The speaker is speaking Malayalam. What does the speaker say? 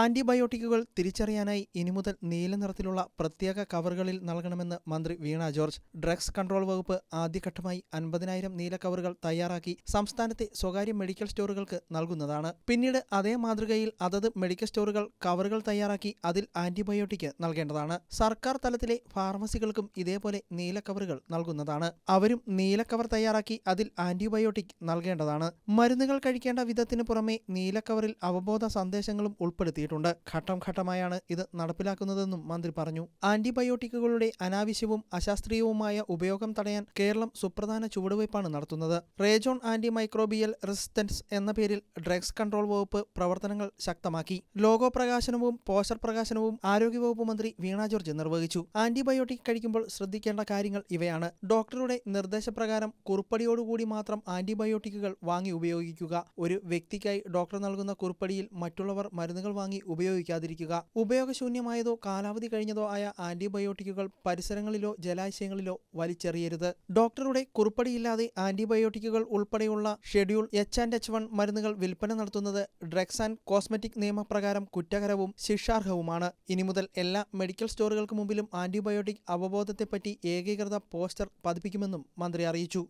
ആന്റിബയോട്ടിക്കുകൾ തിരിച്ചറിയാനായി ഇനി മുതൽ നീല നിറത്തിലുള്ള പ്രത്യേക കവറുകളിൽ നൽകണമെന്ന് മന്ത്രി വീണ ജോർജ്. ഡ്രഗ്സ് കൺട്രോൾ വകുപ്പ് ആദ്യഘട്ടമായി അൻപതിനായിരം നീല കവറുകൾ തയ്യാറാക്കി സംസ്ഥാനത്തെ സ്വകാര്യ മെഡിക്കൽ സ്റ്റോറുകൾക്ക് നൽകുന്നതാണ്. പിന്നീട് അതേ മാതൃകയിൽ അതത് മെഡിക്കൽ സ്റ്റോറുകൾ കവറുകൾ തയ്യാറാക്കി അതിൽ ആന്റിബയോട്ടിക് നൽകേണ്ടതാണ്. സർക്കാർ തലത്തിലെ ഫാർമസികൾക്കും ഇതേപോലെ നീല കവറുകൾ നൽകുന്നതാണ്. അവരും നീല കവർ തയ്യാറാക്കി അതിൽ ആന്റിബയോട്ടിക് നൽകേണ്ടതാണ്. മരുന്നുകൾ കഴിക്കേണ്ട വിധത്തിന് പുറമെ നീല കവറിൽ അവബോധ സന്ദേശങ്ങളും ഉൾപ്പെടുത്തിയിട്ടുണ്ട് ഘട്ടം ഘട്ടമായാണ് ഇത് നടപ്പിലാക്കുന്നതെന്നും മന്ത്രി പറഞ്ഞു. ആന്റിബയോട്ടിക്കുകളുടെ അനാവശ്യവും അശാസ്ത്രീയവുമായ ഉപയോഗം തടയാൻ കേരളം സുപ്രധാന ചുവടുവയ്പ്പാണ് നടത്തുന്നത്. റേജോൺ ആന്റി മൈക്രോബിയൽ റെസിസ്റ്റൻസ് എന്ന പേരിൽ ഡ്രഗ്സ് കൺട്രോൾ വകുപ്പ് പ്രവർത്തനങ്ങൾ ശക്തമാക്കി. ലോഗോ പ്രകാശനവും പോസ്റ്റർ പ്രകാശനവും ആരോഗ്യവകുപ്പ് മന്ത്രി വീണ ജോർജ് നിർവഹിച്ചു. ആന്റിബയോട്ടിക് കഴിക്കുമ്പോൾ ശ്രദ്ധിക്കേണ്ട കാര്യങ്ങൾ ഇവയാണ്. ഡോക്ടറുടെ നിർദ്ദേശപ്രകാരം കുറിപ്പടിയോടുകൂടി മാത്രം ആന്റിബയോട്ടിക്കുകൾ വാങ്ങി ഉപയോഗിക്കുക. ഒരു വ്യക്തിക്കായി ഡോക്ടർ നൽകുന്ന കുറിപ്പടിയിൽ മറ്റുള്ളവർ മരുന്നുകൾ വാങ്ങി ഉപയോഗിക്കാതിരിക്കുക. ഉപയോഗശൂന്യമായതോ കാലാവധി കഴിഞ്ഞതോ ആയ ആന്റിബയോട്ടിക്കുകൾ പരിസരങ്ങളിലോ ജലാശയങ്ങളിലോ വലിച്ചെറിയരുത്. ഡോക്ടറുടെ കുറിപ്പടിയില്ലാതെ ആന്റിബയോട്ടിക്കുകൾ ഉൾപ്പെടെയുള്ള schedule H and H one മരുന്നുകൾ വിൽപ്പന നടത്തുന്നത് ഡ്രഗ്സ് ആൻഡ് കോസ്മെറ്റിക് നിയമപ്രകാരം കുറ്റകരവും ശിക്ഷാർഹവുമാണ്. ഇനി മുതൽ എല്ലാ മെഡിക്കൽ സ്റ്റോറുകൾക്ക് മുമ്പിലും ആന്റിബയോട്ടിക് അവബോധത്തെപ്പറ്റി ഏകീകൃത പോസ്റ്റർ പതിപ്പിക്കുമെന്നും മന്ത്രി അറിയിച്ചു.